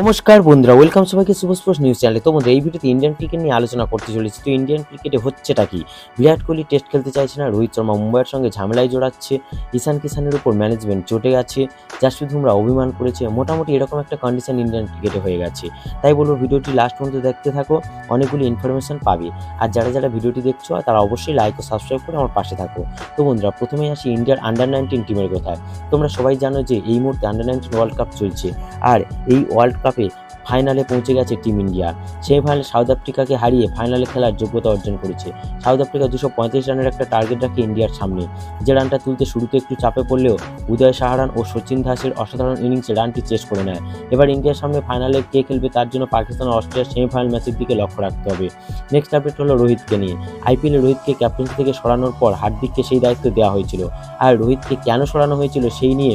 নমস্কার বন্ধুরা ওয়েলকাম সবাইকে শুভ নিউজ চ্যানেলে তো বন্ধুরা, এই ভিডিওতে ইন্ডিয়ান ক্রিকেট নিয়ে আলোচনা করতে চলেছি। তো ইন্ডিয়ান ক্রিকেটে হচ্ছেটা কি? বিরাট কোহলি টেস্ট খেলতে চাইছে না, রোহিত শর্মা মুম্বাইয়ের সঙ্গে ঝামেলায় জড়াচ্ছে, ঈশান কিষানের উপর ম্যানেজমেন্ট চটে গেছে জাসপ্রীত বুমরা অভিমান করেছে, মোটামুটি এরকম একটা কন্ডিশন ইন্ডিয়ান ক্রিকেটে হয়ে গেছে। তাই বলব, ভিডিওটি লাস্ট পর্যন্ত দেখতে থাকো, অনেকগুলি ইনফরমেশন পাবে। আর যারা যারা ভিডিওটি দেখছ, তারা অবশ্যই লাইক ও সাবস্ক্রাইব করে আমার পাশে থাকো। তো বন্ধুরা, প্রথমেই আসি ইন্ডিয়ার আন্ডার নাইনটিন টিমের কথায়। তোমরা সবাই জানো যে এই মুহূর্তে আন্ডার নাইনটিন ওয়ার্ল্ড কাপ চলছে। আর এই ওয়ার্ল্ড কাপে কপি ফাইনালে পৌঁছে গেছে টিম ইন্ডিয়া। সেমিফাইনালে সাউথ আফ্রিকাকে হারিয়ে ফাইনালে খেলার যোগ্যতা অর্জন করেছে। সাউথ আফ্রিকা দুশো পঁয়ত্রিশ রানের একটা টার্গেট রাখে ইন্ডিয়ার সামনে। যে রানটা তুলতে শুরুতে একটু চাপে পড়লেও উদয় সাহারান ও সচিন দাসের অসাধারণ ইনিংসে রানটি চেস করে নেয়। এবার ইন্ডিয়ার সামনে ফাইনালে কে খেলবে তার জন্য পাকিস্তান অস্ট্রেলিয়ার সেমিফাইনাল ম্যাচের দিকে লক্ষ্য রাখতে হবে। নেক্সট আপডেট হলো রোহিতকে নিয়ে। আইপিএলে রোহিতকে ক্যাপ্টেন্সি থেকে সরানোর পর হার্দিককে সেই দায়িত্ব দেওয়া হয়েছিল। আর রোহিতকে কেন সরানো হয়েছিল সেই নিয়ে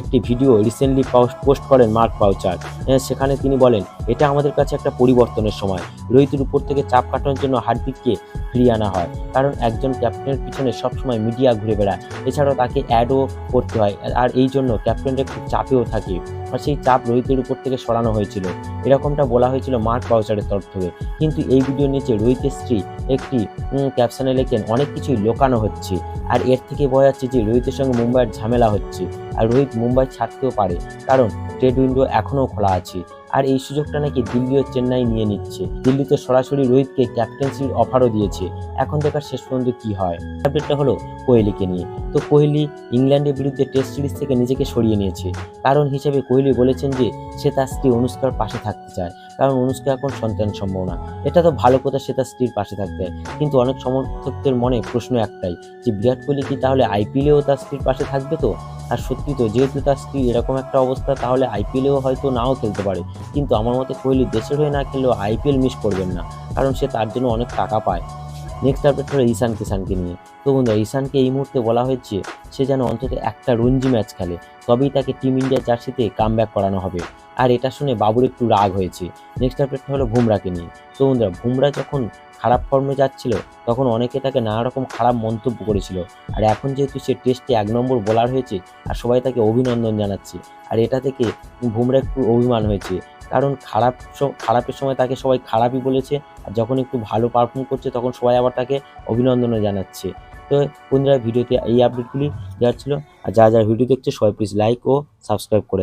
একটি ভিডিও রিসেন্টলি পোস্ট করেন মার্ক পাউচার। সেখানে তিনি বলেন, এটা আমাদের কাছে একটা পরিবর্তনের সময়। রোহিতের উপর থেকে চাপ কাটানোর জন্য হার্দিককে ফিরিয়ে আনা হয়। কারণ একজন ক্যাপ্টেনের পিছনে সবসময় মিডিয়া ঘুরে বেড়ায়। এছাড়াও তাকে অ্যাডও করতে হয়। আর এই জন্য ক্যাপ্টেনটা একটু চাপেও থাকে। আর সেই চাপ রোহিতের উপর থেকে সরানো হয়েছিল। এরকমটা বলা হয়েছিল মার্ক পাউচারের তরফ থেকে। কিন্তু এই ভিডিও নিচে রোহিতের স্ত্রী একটি ক্যাপশনে লেখেন, অনেক কিছুই লোকানো হচ্ছে। আর এর থেকে বোঝা যাচ্ছে যে রোহিতের সঙ্গে মুম্বাইয়ের ঝামেলা হচ্ছে। আর রোহিত মুম্বাই ছাড়তেও পারে। কারণ ট্রেড উইন্ডো এখনও খোলা আছে। আর এই সুযোগটা নাকি দিল্লি ও চেন্নাই নিয়ে নিচ্ছে। দিল্লি তো সরাসরি রোহিতকে ক্যাপ্টেন্সির অফারও দিয়েছে। এখন দেখার শেষ পর্যন্ত কি হয়? আপডেটটা হলো কোহলিকে নিয়ে। তো কোহলি ইংল্যান্ডের বিরুদ্ধে টেস্ট সিরিজ থেকে নিজেকে সরিয়ে নিয়েছে। কারণ হিসেবে কোহলি বলেছেন যে সে তার স্ত্রী অনুষ্কার পাশে থাকতে চায়। কারণ অনুষ্কা এখন সন্তান সম্ভব না এটা তো ভালো কথা সে তার স্ত্রীর পাশে থাকতে কিন্তু অনেক সমর্থকদের মনে প্রশ্ন একটাই, যে বিরাট কোহলি কি তাহলে আইপিএলেও তার স্ত্রীর পাশে থাকবে তো? আর সত্যি তো, যেহেতু তার স্ত্রী এরকম একটা অবস্থা, তাহলে আইপিএলেও হয়তো নাও খেলতে পারে। কিন্তু আমার মতে কোহলি দেশের হয়ে না খেললেও আইপিএল মিস করবেন না, কারণ সে তার জন্য অনেক টাকা পায়। নেক্সট আপডেট হলো ঈশান কিষানকে নিয়ে। তো বন্ধুরা, ঈশানকে এই মুহূর্তে বলা হয়েছে, সে যেন অন্তত একটা রঞ্জি ম্যাচ খেলে। তবেই তাকে টিম ইন্ডিয়ার জার্সিতে কাম করানো হবে। আর এটা শুনে বাবুর একটু রাগ হয়েছে। নেক্সট আপডেট হলো বুমরাকে নিয়ে। তো বন্ধুরা, বুমরা যখন খারাপ ফর্মে যাচ্ছিল, তখন অনেকে তাকে নানা রকম খারাপ মন্তব্য করেছিল। আর এখন যেহেতু সে টেস্টে এক নম্বর বোলার হয়েছে, আর সবাই তাকে অভিনন্দন জানাচ্ছে। আর এটা থেকে বুমরা একটু অভিমান হয়েছে। কারণ খারাপ খারাপের সময় তাকে সবাই খারাপই বলেছে, আর যখন একটু ভালো পারফর্ম করছে, তখন সবাই আবার তাকে অভিনন্দনও জানাচ্ছে। তো বন্ধুরা, ভিডিওতে এই আপডেটগুলি দেওয়ার ছিল। আর যারা যারা ভিডিও দেখছে, সবাই প্লিজ লাইক ও সাবস্ক্রাইব করে